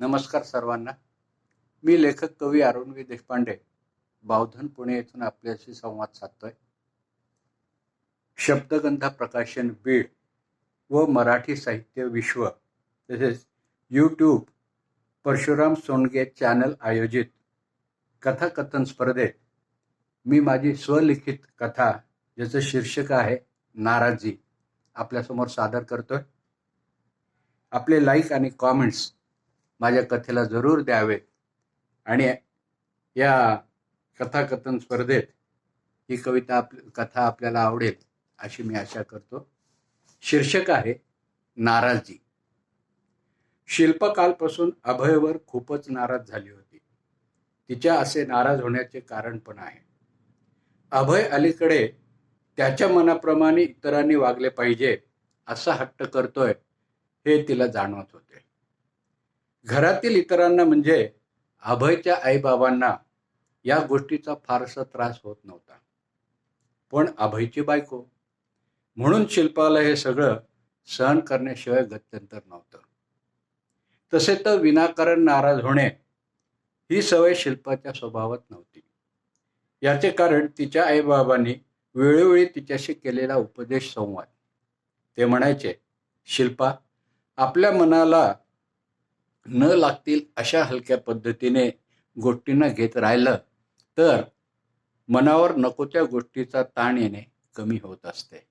नमस्कार सर्वांना. मी लेखक कवी अरुणवी देशपांडे बावधन पुणे येथून आपल्याशी संवाद साधतोय. शब्दगंधा प्रकाशन बीड व मराठी साहित्य विश्व तसेच यूट्यूब परशुराम सोंडगे चॅनल आयोजित कथाकथन स्पर्धेत मी माझी स्वलिखित कथा ज्याचं शीर्षक आहे नाराजी आपल्यासमोर सादर करतोय. आपले लाईक आणि कॉमेंट्स माझ्या कथेला जरूर द्यावेत आणि या कथाकथन स्पर्धेत ही कविता आप कथा आपल्याला आवडेल अशी मी आशा करतो. शीर्षक आहे नाराजी. शिल्पकालपासून अभयवर खूपच नाराज झाली होती. तिच्या असे नाराज होण्याचे कारण पण आहे. अभय अलीकडे त्याच्या मनाप्रमाणे इतरांनी वागले पाहिजे असा हट्ट करतोय हे तिला जाणवत होते. घरातील इतरांना म्हणजे अभयच्या आईबाबांना या गोष्टीचा फारसा त्रास होत नव्हता. पण अभयची बायको. म्हणून शिल्पाला हे सगळं सहन करण्याशिवाय गत्यंतर नव्हतं. तसे तर विनाकारण नाराज होणे ही सवय शिल्पाच्या स्वभावात नव्हती. याचे कारण तिच्या आईबाबांनी वेळोवेळी तिच्याशी केलेला उपदेश संवाद. ते म्हणायचे शिल्पा आपल्या मनाला न लागतील अशा हलक्या पद्धतीने गोष्टींना घेत राहिलं तर मनावर नको त्या गोष्टीचा ताण येणे कमी होत असते.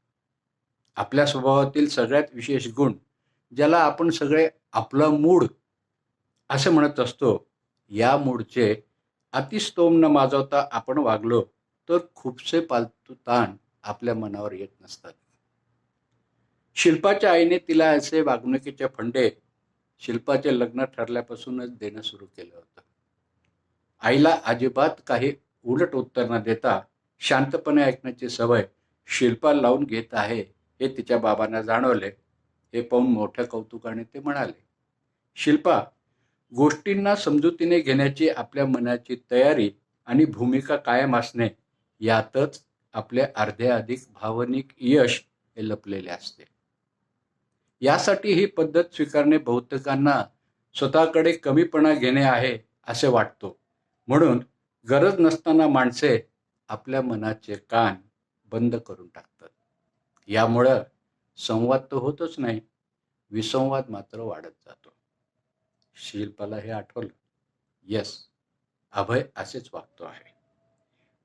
आपल्या स्वभावातील सगळ्यात विशेष गुण ज्याला आपण सगळे आपला मूड असं म्हणत असतो या मूडचे अतिस्तोम न माजवता आपण वागलो तर खूपसे पालतू ताण आपल्या मनावर येत नसतात. शिल्पाच्या आईने तिला असे वागणुकीचे फंडे शिल्पाचे लग्न ठरल्यापासूनच देणं सुरू केलं होतं. आईला अजिबात काही उलट उत्तर न देता शांतपणे ऐकण्याची सवय शिल्पा लावून घेत आहे हे तिच्या बाबांना जाणवले. हे पाहून मोठ्या कौतुकाने ते म्हणाले शिल्पा गोष्टींना समजुतीने घेण्याची आपल्या मनाची तयारी आणि भूमिका कायम असणे यातच आपले अर्धे अधिक भावनिक यश हे लपलेले असते. यासाठी ही पद्धत स्वीकारणे बहुतेकांना स्वतःकडे कमीपणा घेणे आहे असे वाटतो. म्हणून गरज नसताना माणसे आपल्या मनाचे कान बंद करून टाकतात. यामुळं संवाद तर होतच नाही विसंवाद मात्र वाढत जातो. शिल्पाला हे आठवलं? यस अभय असेच वागतो आहे.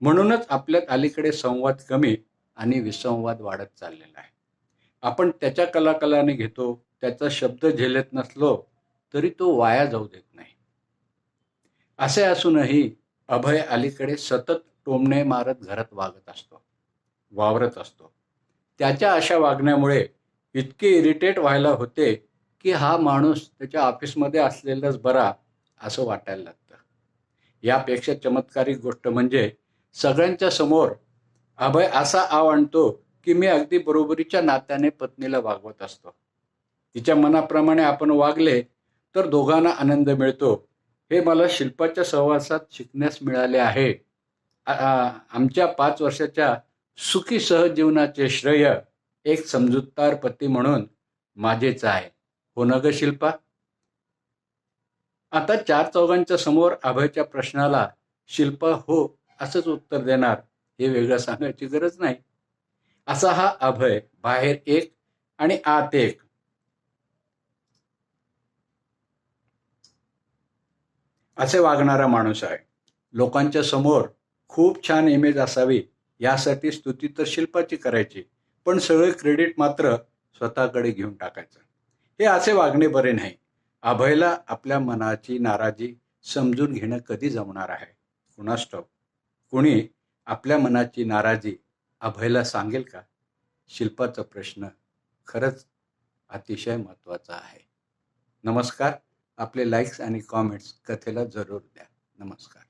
म्हणूनच आपल्यात अलीकडे संवाद कमी आणि विसंवाद वाढत चाललेला आहे. आपण त्याच्या कलाकलाने घेतो त्याचा शब्द झेलत नसलो तरी तो वाया जाऊ देत नाही. असे असूनही अभय अलीकडे सतत टोमणे मारत घरात वागत असतो वावरत असतो. त्याच्या अशा वागण्यामुळे इतके इरिटेट व्हायला होते की हा माणूस त्याच्या ऑफिसमध्ये असलेलाच बरा असं वाटायला लागतं. यापेक्षा चमत्कारिक गोष्ट म्हणजे सगळ्यांच्या समोर अभय असा आव आणतो की मी अगदी बरोबरीच्या नात्याने पत्नीला वागवत असतो. तिच्या मनाप्रमाणे आपण वागले तर दोघांना आनंद मिळतो. हे मला शिल्पाच्या सहवासात शिकण्यास मिळाले आहे. आमच्या पाच वर्षाच्या सुखी सहजीवनाचे श्रेय एक समजूतदार पती म्हणून माझेच आहे. हो न ग शिल्पा? आता चार चौघांच्या समोर अभयच्या प्रश्नाला शिल्पा हो असंच उत्तर देणार हे वेगळं सांगायची गरज नाही. असा हा अभय बाहेर एक आणि आत एक. असे वागणारा माणूस आहे. लोकांच्या समोर खूप छान इमेज असावी यासाठी स्तुती तर शिल्पाची करायची पण सगळे क्रेडिट मात्र स्वतःकडे घेऊन टाकायचं. हे असे वागणे बरे नाही. अभयला आपल्या मनाची नाराजी समजून घेणं कधी जमणार आहे? कुणास ठाऊक कुणी आपल्या मनाची नाराजी अभयला सांगेल का? शिल्पाचा प्रश्न खरंच अतिशय महत्त्वाचा आहे. नमस्कार. आपले लाईक्स आणि कॉमेंट्स कथेला जरूर द्या. नमस्कार.